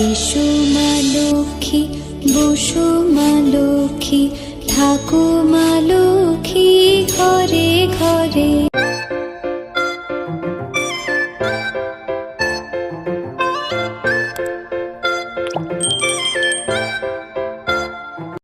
এসো মা লক্ষ্মী বসো লক্ষ্মী লক্ষ্মী।